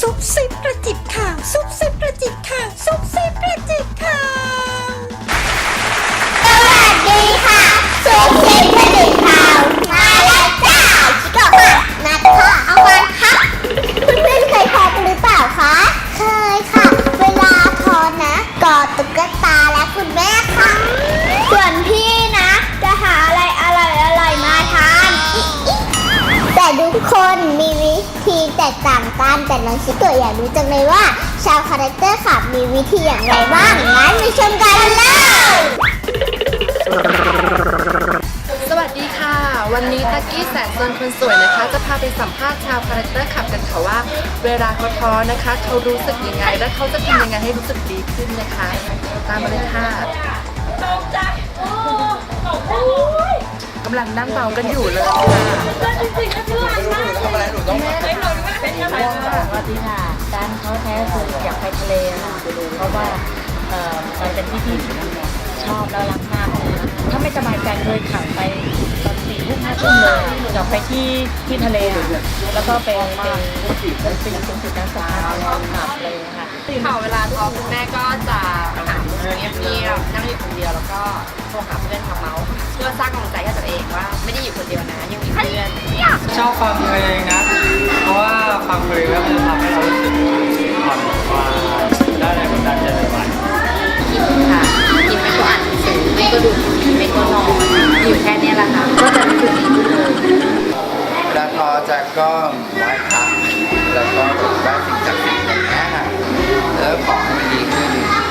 ซุปซิบกระจิบข่าวซุปซิบกระจิบข่าวซุปซิบกระจิบข่าว แต่น้องชิโกะอยากรู้จังเลยว่า ชาวคาแรคเตอร์ขับมีวิธีอย่างไรบ้างงั้นไปชมกันเลยสวัสดีค่ะ วันนี้ตักกี้แสนซนคนสวยนะคะ จะพาไปสัมภาษณ์ชาวคาแรคเตอร์ขับกันค่ะว่า เวลาเขาท้อนะคะ เขารู้สึกยังไง และเขาจะทำยังไงให้รู้สึกดีขึ้นนะคะ ตามมาเลยค่ะกำลังนั่งเมากันอยู่เลยค่ะ สวัสดีค่ะการเขาแท้คืออยากไปทะเลค่ะเพราะว่าเอ่อมันเป็นที่ที่ชอบแล้วรักมากเลยถ้าไม่สบายใจเคยขับไปตอนสี่ทุ่มห้าทุ่มเลยอยากไปที่ที่ทะเลอะแล้วก็ไปไปเป็นปีตรงจุดนั้นสะพานลอยขับเลยค่ะค่ะเวลาท้อคุณแม่ก็จะหาเงียบๆนั่งอยู่คนเดียวแล้วก็โทรหาเพื่อนมาเมาส์เพื่อสร้างกำลังใจให้ตัวเองว่า ไม่ได้อยู่คนเดียวนะยังมีเพื่อนชอบฟังเพลงนะเพราะว่า ฟังเพลงแล้วมันจะทำให้เรารู้สึกผ่อนคลายได้แรงบันดาลใจใหม่กินค่ะกินไม่ก็อ่านหนังสือไม่ก็ดูทีวีไม่ก็นอนอยู่แค่เนี้ยแหละค่ะก็จะรู้สึกดีขึ้นเลยเวลาท้อจ็คก็ไหว้พระแล้วก็ไหว้สิ่งศักดิ์สิทธิ์อย่างเงี้ยค่ะแล้วขอให้มันดีขึ้น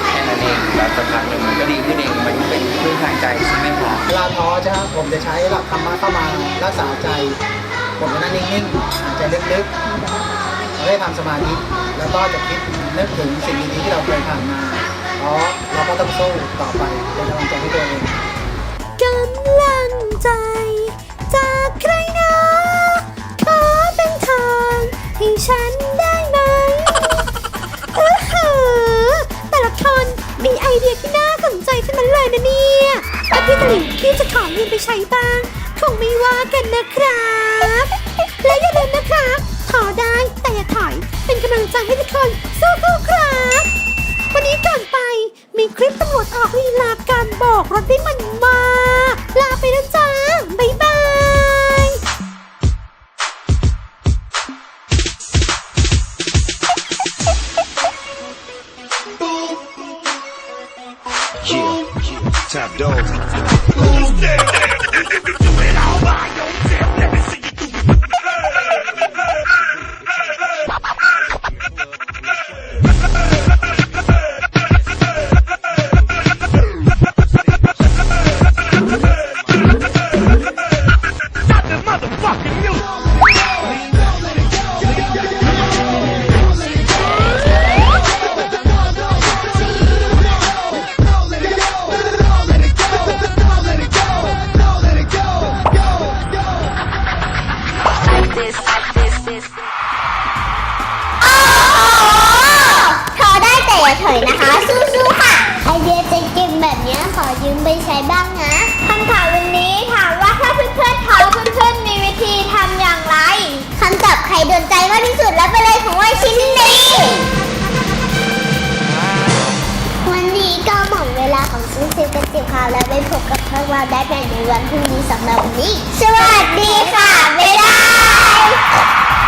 แค่นั้นเองแล้วสักพักหนึ่งมันก็ดีขึ้นเองมันเป็นพื้นทางใจใช่ไหมคะเวลาท้อใช่ไหมผมจะใช้หลักธรรมะเข้ามารักษาใจ ผมจะนั่งนิ่งๆหายใจลึกๆ เราได้ทำสมาธิแล้วก็จะคิดนึกถึงสิ่งดีๆที่เราเคยผ่านมาเพราะเราก็ต้องสู้ต่อไปเป็นกำลังใจให้ตัวเองกำลังใจ จากใครนะขอเป็นทางให้ฉันได้ไหมเออเหอแต่ละคนมีไอเดียที่น่าสนใจทั้งนั้นเลยนะเนี่ยแต่พี่ตลิงที่จะขอยืมไปใช้บ้าง คงไม่ว่ากันนะครับ และอย่าลืมนะครั ใจให้ทุกคนสู้ๆครับ วันนี้ก่อนไปมีคลิปตำรวจออกลีลาการบอกรถได้มันมากลาไปแล้วจ้า บ๊ายบาย Yeah, top dog. อได้แต่อย่าถอยนะคะ สู้ๆค่ะไอเดียเจ๋งๆแบบนี้ขอยืมไปใช้บ้างนะคำถามวันนี้ถามว่าถ้าเพื่อนๆทอเพื่อนๆมีวิธีทำอย่างไรคำตอบใครโดนใจมากที่สุดรับไปเลยของไว้ชิ้นนี้ วันนี้ก็หมดเวลาของซื้อซื้อกันจิบข่าวแล้วไปพบกับพวกเราได้ใหม่ในวันพรุ่งนี้สำหรับวันนี้ สวัสดีค่ะบ๊ายบาย